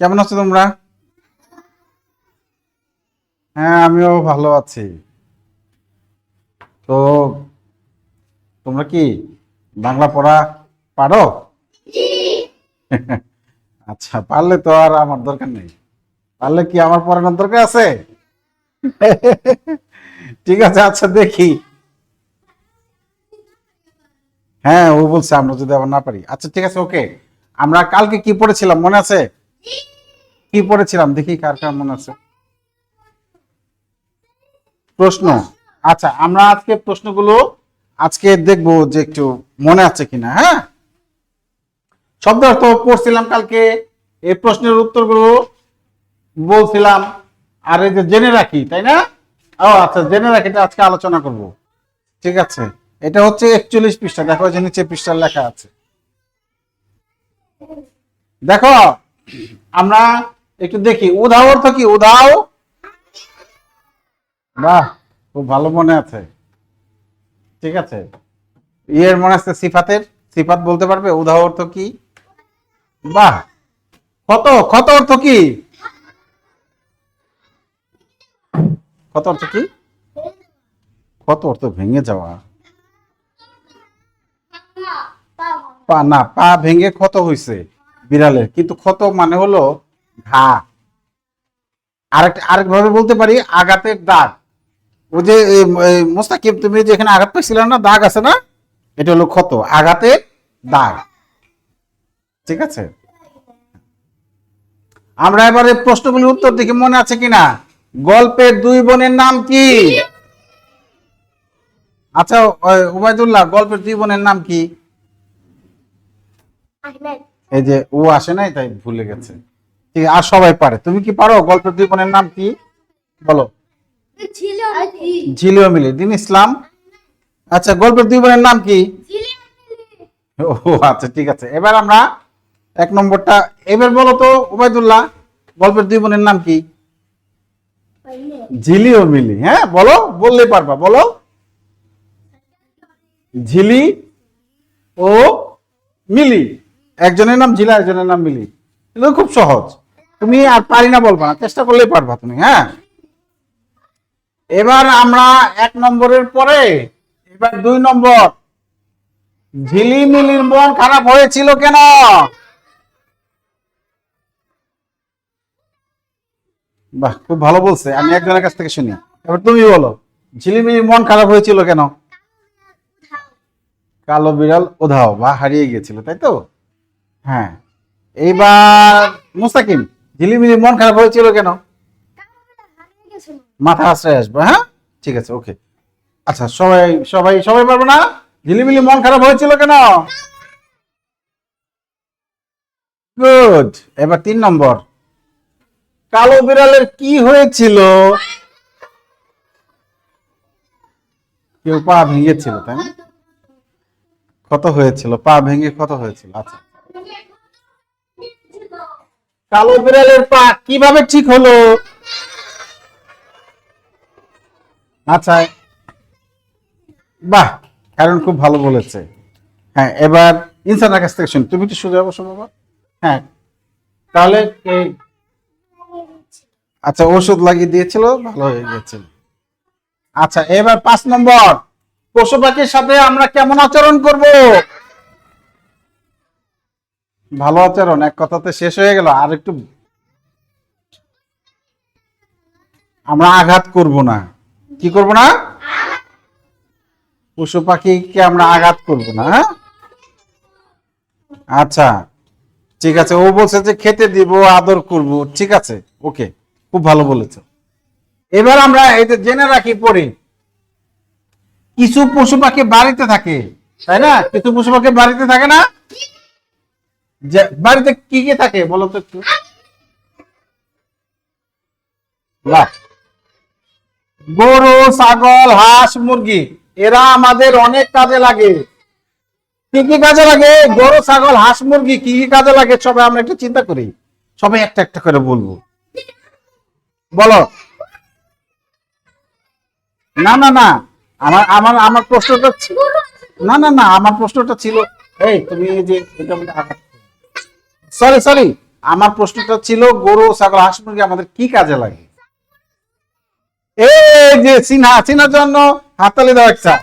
কেমন আছো তোমরা? হ্যাঁ আমিও ভালো আছি। তো তোমরা কি বাংলা পড়া পারো? আচ্ছা পারলে তো আর আমার দরকার নেই। পারলে কি আমার পড়ানোর দরকার আছে? ঠিক আছে আচ্ছা দেখি। হ্যাঁ ও বলছে আমরা যদি আবার না পারি। আচ্ছা ঠিক আছে, ওকে। আমরা কালকে কি পড়েছিলাম, মনে আছে? কি পড়েছিলাম? দেখি কার কার মনে আছে। প্রশ্ন। আচ্ছা আমরা আজকে প্রশ্নগুলো আজকে দেখব যে একটু মনে আছে কিনা হ্যাঁ? শব্দ অর্থ পড়ছিলাম কালকে। এই প্রশ্নের উত্তরগুলো বলছিলাম। আর এই যে জেনে রাখি, তাই না? ও আচ্ছা জেনে রাখি, এটা আজকে আলোচনা করব। ঠিক আছে? এটা হচ্ছে একচল্লিশ পৃষ্ঠা। দেখো যে নিচে পৃষ্ঠার লেখা আছে। দেখো, আমরা একটু দেখি, উধাও অর্থ কি? উধাও? বাহ, খুব ভালো মনে আছে। ঠিক আছে। ইয়ের মনে আছে সিফাতের? সিফাত বলতে পারবে? উদাহ অর্থ কি? বাহ কত কত অর্থ কি? কত অর্থ কি? কত অর্থ ভেঙে যাওয়া। পা, না, পা ভেঙে ক্ষত হয়েছে বিড়ালের। কিন্তু ক্ষত মানে হলো ঘা আরেক আরেক ভাবে বলতে পারি আঘাতের দাগ। ও যে মোস্তাকিম তুমি যে এখানে আঘাত পাইছিলে না দাগ আছে না? এটা হলো ক্ষত আঘাতের দাগ। ঠিক আছে? আমরা এবারে প্রশ্নগুলির উত্তর দেখি মনে আছে কিনা গল্পের দুই বোনের নাম কি? আচ্ছা ওই, উবাইদুল্লাহ গল্পের দুই বোনের নাম কি? এই যে ও আসে নাই তাই ভুলে গেছে। ঠিক আর সবাই পারে। তুমি কি পারো? গল্পের দুই বোনের নাম কি? বলো। ঝিলিও মিলি। দিন ইসলাম। আচ্ছা গল্পের দুই বোনের নাম কি? ও আচ্ছা ঠিক আছে। এবার আমরা এক নম্বরটা। এবার বলো তো উবাইদুল্লাহ গল্পের দুই বোনের নাম কি? ঝিলি ও মিলি। হ্যাঁ বলো বললে পারবা, বলো। ঝিলি ও মিলি। একজনের নাম ঝিলা, একজনের নাম মিলি। এগুলো খুব সহজ। তুমি আর পারি না বলবা না, চেষ্টা করলেই পারবা তুমি হ্যাঁ? এবার আমরা এক নম্বরের পরে, এবার দুই নম্বর। ঝিলিমিলির মন খারাপ হয়েছিল কেন? বাহ, খুব ভালো বলছে, আমি একজনের কাছ থেকে শুনি। এবার তুমি বলো, ঝিলিমিলির মন খারাপ হয়েছিল কেন? কালো বিড়াল ওধাও বা হারিয়ে গিয়েছিল, তাই তো? হ্যাঁ এইবার মুস্তাকিম। ঝিলিমিলির মন খারাপ হয়েছিল কেন? মাথা আশ্রয় আসবে হ্যাঁ? ঠিক আছে ওকে আচ্ছা সবাই সবাই সবাই পারবে না? ঝিলিমিলি মন খারাপ হয়েছিল কেন? গুড এবার তিন নম্বর। কালো বিড়ালের কি হয়েছিল? কেউ পা ভেঙেছিল তাই না? কত হয়েছিল? পা ভেঙে ক্ষত হয়েছিল? আচ্ছা। কালো বিড়ালের পা কীভাবে ঠিক হলো? আচ্ছা বাহ, কারণ খুব ভালো বলেছে। হ্যাঁ এবার ইনসানের কাছ থেকে শুনি। তুমি একটু সোজা বসো বাবা। হ্যাঁ তাহলে আচ্ছা ওষুধ লাগিয়ে দিয়েছিল, ভালো হয়ে গেছিল আচ্ছা এবার পাঁচ নম্বর। পশু পাখির সাথে আমরা কেমন আচরণ করব? ভালো আচরণ, এক কথাতে শেষ হয়ে গেল, আর একটু আমরা আঘাত করব না। কি করব না? পশু পাখিকে আমরা আঘাত করব না হ্যাঁ? আচ্ছা ঠিক আছে, ও বলছে যে খেতে দিব, আদর করব, ঠিক আছে, ওকে, খুব ভালো বলেছ। এবার আমরা এটা জেনে রাখি পরে কিছু পশু পাখি বাড়িতে থাকে, তাই না? কিছু পশু পাখি বাড়িতে থাকে না? বাড়িতে কি কি থাকে বলো তো একটু? গরু, ছাগল, হাঁস, মুরগি, এরা আমাদের অনেক কাজে লাগে। কি কি কাজে লাগে? গরু, ছাগল, হাঁস, মুরগি, কি কি কাজে লাগে সবাই আমরা একটু চিন্তা করি। সবাই একটা একটা করে বলব। বলো। না না না। আমার আমার আমার প্রশ্নটা না না না, আমার প্রশ্নটা ছিল এই, তুমি যে সরি সরি আমার প্রশ্নটা ছিল, গরু, ছাগল, হাঁস মুরগি আমাদের কি কাজে লাগে? এই যে চিনা চিনার জন্য হাততালি দাও একটা।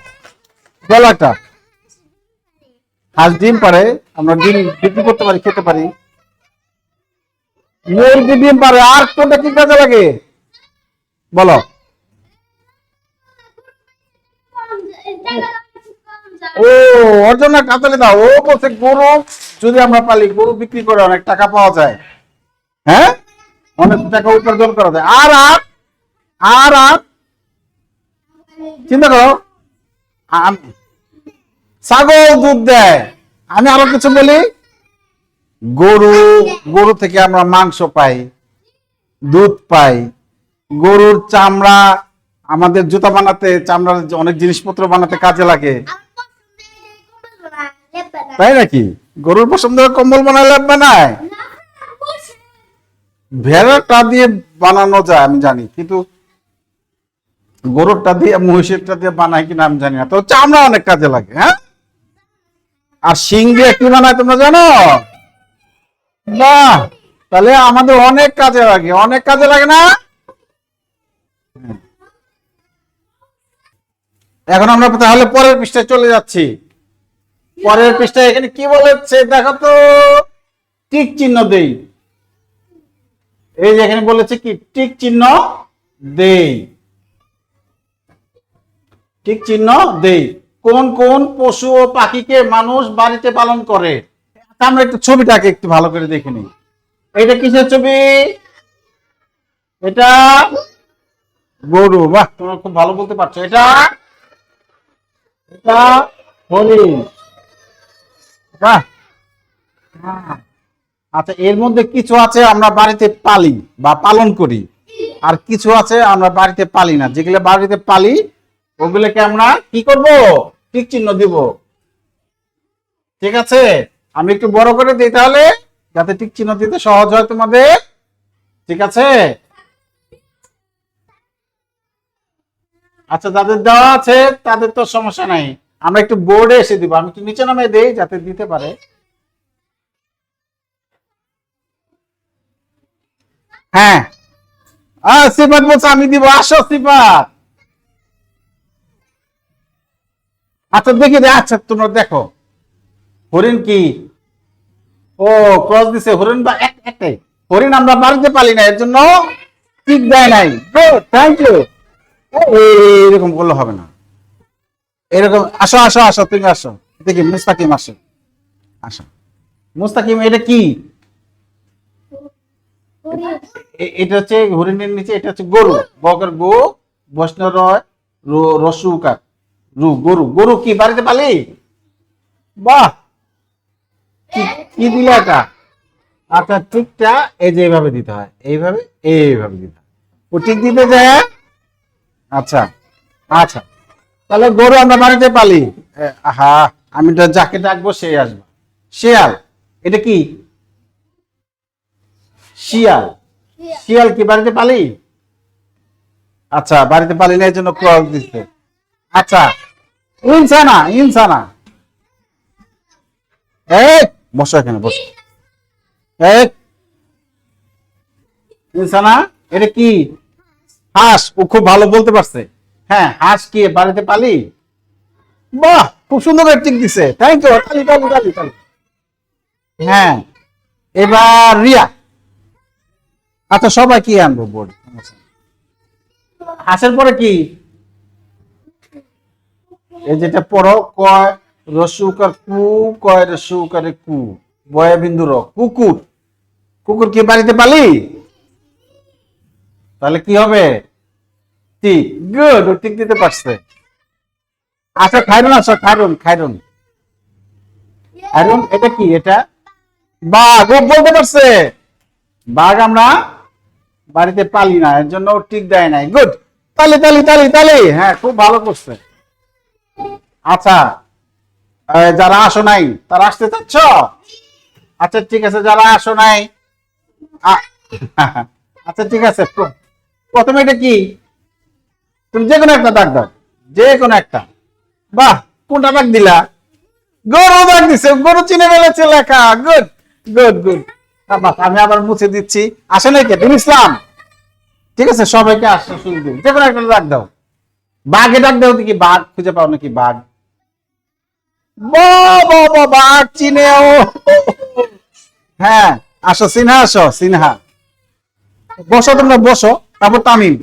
বলো একটা। হাঁস ডিম পারে, আমরা ডিম বিক্রি করতে পারি, খেতে পারি। মুরগি ডিম পারে, আর কোনটা কি কাজে লাগে? বলো। ও দাও। ও বলছে, গরু, যদি আমরা পালি, গরু বিক্রি করে অনেক টাকা পাওয়া যায়। হ্যাঁ? অনেক টাকা উপার্জন করা যায়। আর আর আর আর, চিন্তা করো। ছাগল দুধ দেয়। আমি আরও কিছু বলি। গরু গরু থেকে আমরা মাংস পাই, দুধ পাই। গরুর চামড়া, আমাদের জুতা বানাতে, চামড়ার অনেক জিনিসপত্র বানাতে কাজে লাগে। তাই নাকি? গরুর পছন্দ কম্বল বানায় লাভ বানায়? ভেড়াটা দিয়ে বানানো যায়, আমি জানি, কিন্তু গরুরটা দিয়ে, মহিষেরটা দিয়ে বানায় কিনা আমি জানি না। তো চামড়া অনেক কাজে লাগে হ্যাঁ? আর শিং দিয়ে কি বানায় তোমরা জানো? বাহ তাহলে আমাদের অনেক কাজে লাগে, অনেক কাজে লাগে না? এখন আমরা তাহলে পরের পৃষ্ঠায় চলে যাচ্ছি। পরের পৃষ্ঠায় এখানে কি বলেছে দেখো তো। টিক চিহ্ন দেই। এই যে এখানে বলেছে কি? টিক চিহ্ন দেই। টিক চিহ্ন দেই। কোন কোন পশু ও পাখিকে মানুষ বাড়িতে পালন করে? আমরা একটু ছবিটাকে একটু ভালো করে দেখে নিই। এটা কিসের ছবি? এটা গরু। বাহ, তোমরা খুব ভালো বলতে পারছ। এটা এটা হরিণ। আচ্ছা এর মধ্যে কিছু আছে আমরা বাড়িতে পালি বা পালন করি, আর কিছু আছে আমরা বাড়িতে পালি না। যেগুলো বাড়িতে পালি ওগুলোকে আমরা কি করব? টিক চিহ্ন দিব। ঠিক আছে? আমি একটু বড় করে দিই তাহলে, যাতে ঠিক চিহ্ন দিতে সহজ হয় তোমাদের। ঠিক আছে? আচ্ছা যাদের দেওয়া আছে, তাদের তো সমস্যা নাই। আমরা একটু বোর্ডে এসে দিব, আমি একটু নিচে নামে দেই যাতে দিতে পারে। হ্যাঁ। আহ বলছে, আমি দিব, আসো সিফাত। আচ্ছা দেখি আচ্ছা তোমরা দেখো। হরিণ কি? ও ক্রস দিছে। হরিণ বা এক, একটাই। হরিণ আমরা মারতে পালি না, এর জন্য ঠিক দেয় নাই। থ্যাংক ইউ এরকম করলে হবে না। এরকম, আসো আসো আসো, তুমি আসো। দেখি মুস্তাকিম আসো? আসো। মুস্তাকিম, এটা কি? এটা হচ্ছে হরিণের নিচে, এটা হচ্ছে গরু। বকের গো, বৈষ্ণব রয়, র- গরু। গরু কি, বাড়িতে পালি? বাহ! কি- দিলে এটা? আচ্ছা ঠিকটা এই যে এইভাবে দিতে হয়। এইভাবে এইভাবে দিতে হয়। ও ঠিক দিতে যায় আচ্ছা আচ্ছা। তাহলে গরু আমরা বাড়িতে পালি? আহা আমি তো যাকে ডাকবো সে আসবে। শিয়াল। এটা কি? শিয়াল। শিয়াল। কি বাড়িতে পালি? আচ্ছা বাড়িতে পালি না এই জন্য ক্রস দিচ্ছে। আচ্ছা ইনসানা ইনসানা। এই বসো এখানে বসো। এই ইনসানা এটা কি? হাঁস ও খুব ভালো বলতে পারছে। হ্যাঁ হাঁস কি বাড়িতে পালি? বাহ, খুব সুন্দর টিক দিছে। থ্যাংক ইউ তালি তালি তালি তালি। হ্যাঁ এবার রিয়া। আচ্ছা সবাই কি আনব? বোর্ড। হাঁসের পরে কি? এই যেটা পড়ো, কয় রসুকার কু, কয় রসুকারে কু। বয়া বিন্দু কুকুর। কুকুর কি বাড়িতে পালি? তাহলে কি হবে? ঠিক গুড ও ঠিক দিতে পারছে। আচ্ছা খাইরুন আচ্ছা খাইরুন খাইরুন। খাইরুন এটা কি? এটা? বাঘ ও বলতে পারছে। বাঘ আমরা বাড়িতে পালি না এর জন্য ঠিক দেয় নাই। গুড তালি তালি তালি তালি। হ্যাঁ খুব ভালো করছে। আচ্ছা যারা আসো নাই তারা আসতে চাচ্ছ? আচ্ছা ঠিক আছে যারা আসো নাই আচ্ছা ঠিক আছে প্রথমে এটা কি? তুমি যে কোনো একটা দাগ দাও যে কোনো একটা। বাহ, কোনটা দাগ দিলা? গরু দাগ দিছে, গরু চিনে ফেলেছে লেখা। গুড গুড গুড আমি আবার মুছে দিচ্ছি। আসে নাই কে? তুমি ইসলাম। ঠিক আছে, সবাইকে আসতে সুযোগ দিন যে কোনো একটা ডাক দাও। বাঘে ডাক দাও দেখি, বাঘ খুঁজে পাও নাকি বাঘ? বাঘ চিনে, ও। হ্যাঁ আসো, সিনহা আসো, সিনহা। বসো তোমরা, বসো, তারপর তামিম।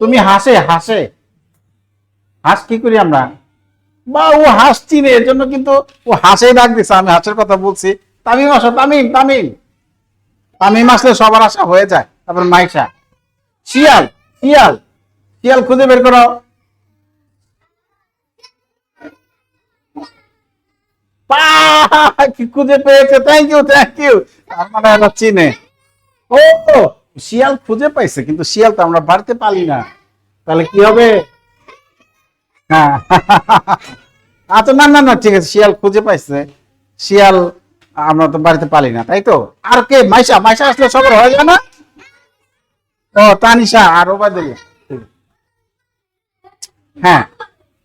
তুমি হাসে হাসে। হাস কি করি আমরা? বা ও হাস চিনে, এর জন্য কিন্তু ও হাসেই ডাক দিছে, আমি হাসের কথা বলছি। তামিম আসো, তামিম তামিম। তামিম আসলে সবার আশা হয়ে যায়, তারপর মাইশা। শিয়াল শিয়াল শিয়াল খুঁজে বের করো। খুঁজে পেয়েছে? থ্যাংক ইউ থ্যাংক ইউ মানে চিনে। ও! শিয়াল খুঁজে পাইছে, কিন্তু শিয়াল তো আমরা বাড়তে পারি না। তাহলে কি হবে? হ্যাঁ। আচ্ছা না না না, ঠিক আছে, শিয়াল খুঁজে পাইছে। শিয়াল আমরা তো বাড়িতে পালি না, তাই তো? আর কে, মাইশা? মাইশা আসলে সবার হয়ে যায় না? ও, তানিশা আর ওবায়দুল্লাহ হ্যাঁ।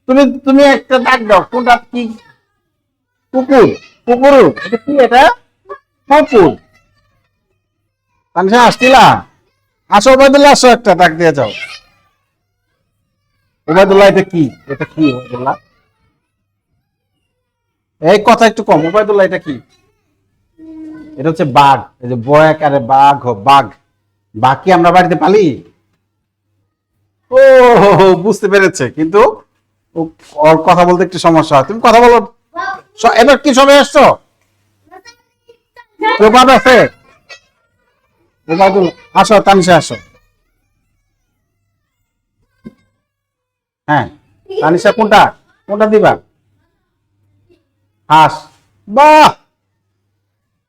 তুমি তুমি একটা ডাক দাও, কোনটা কি? কুকুর। কুকুর। এটা কি এটা? কুকুর তানিশা আসছিলা আসো, ওবায়দুল্লাহ, আসো একটা, ডাক দিয়ে যাও। ওবায়দুল্লাহ, এটা কি? এটা কি ওবায়দুল্লাহ? এই কথা একটু কম, ওবায়দুল্লাহ, এটা কি? এটা হচ্ছে বাঘ, এই যে বাঘ বাঘ। আমরা বাড়িতে পালি? ও, বুঝতে পেরেছে, কিন্তু ওর কথা বলতে একটু সমস্যা হয়। তুমি কথা বলো। এবার কি সবাই আসছো প্রভাব আছে। ওবায়দুল্লাহ আসো তানিশা আসো। হ্যাঁ তানিশা কোনটা? কোনটা দিবা? হাস। বাহ!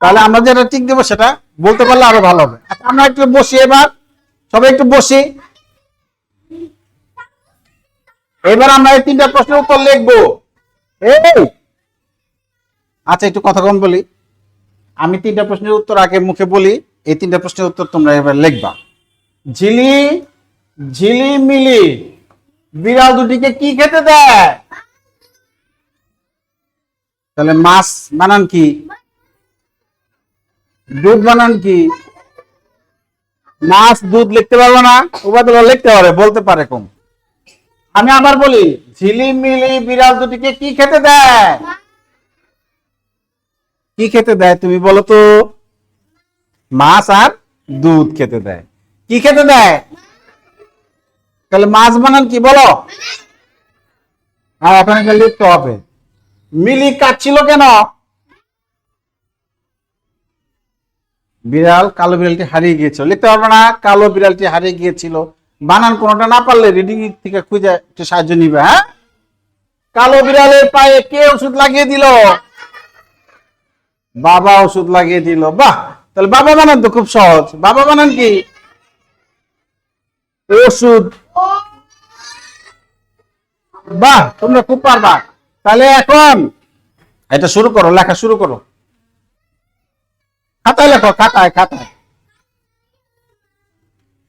তাহলে আমরা যেটা ঠিক দেবো সেটা বলতে পারলে আরও ভালো হবে। আচ্ছা, আমরা একটু বসি এবার। সবাই একটু বসি। এবার আমরা এই তিনটা প্রশ্নের উত্তর লিখব। এই! আচ্ছা একটু কথা কম বলি। আমি তিনটা প্রশ্নের উত্তর আগে মুখে বলি। এই তিনটা প্রশ্নের উত্তর তোমরা এবার লিখবা। ঝিলি ঝিলি মিলি বিড়াল দুটিকে কি খেতে দেয়? তাহলে মাছ বানান কি? দুধ বানান কি? মাছ দুধ লিখতে পারব না? উপাদান লিখতে পারে বলতে পারে কম আমি আবার বলি ঝিলিমিলি বিড়াল দুটিকে কি খেতে দেয়? কি খেতে দেয় তুমি বলো তো। মাছ আর দুধ খেতে দেয়। কি খেতে দেয়? তাহলে মাছ বানান কি বলো? আর গেলে লিখতে হবে। মিলি কাটছিল কেন? বিড়াল কালো বিড়ালটি হারিয়ে গিয়েছিল। লিখতে পারব না, কালো বিড়ালটি হারিয়ে গিয়েছিল। বানান কোনোটা না পারলে রিডিং থেকে খুঁজে একটু সাহায্য নিবে হ্যাঁ? কালো বিড়ালের পায়ে কে ওষুধ লাগিয়ে দিল? বাবা ওষুধ লাগিয়ে দিল। বাহ! তাহলে বাবা বানান তো খুব সহজ। বাবা বানান কি? ওষুধ। বাহ, তোমরা খুব পারবা। তাহলে এখন এটা শুরু করো, লেখা শুরু করো। খাতায় লেখো, খাতায় খাতায়।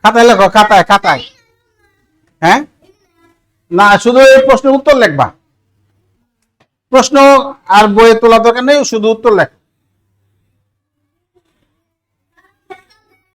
খাতায় লেখো, খাতায় খাতায়। হ্যাঁ? না, শুধু এই প্রশ্নের উত্তর লেখবা। প্রশ্ন আর বইয়ে তোলা দরকার নেই, শুধু উত্তর লেখ।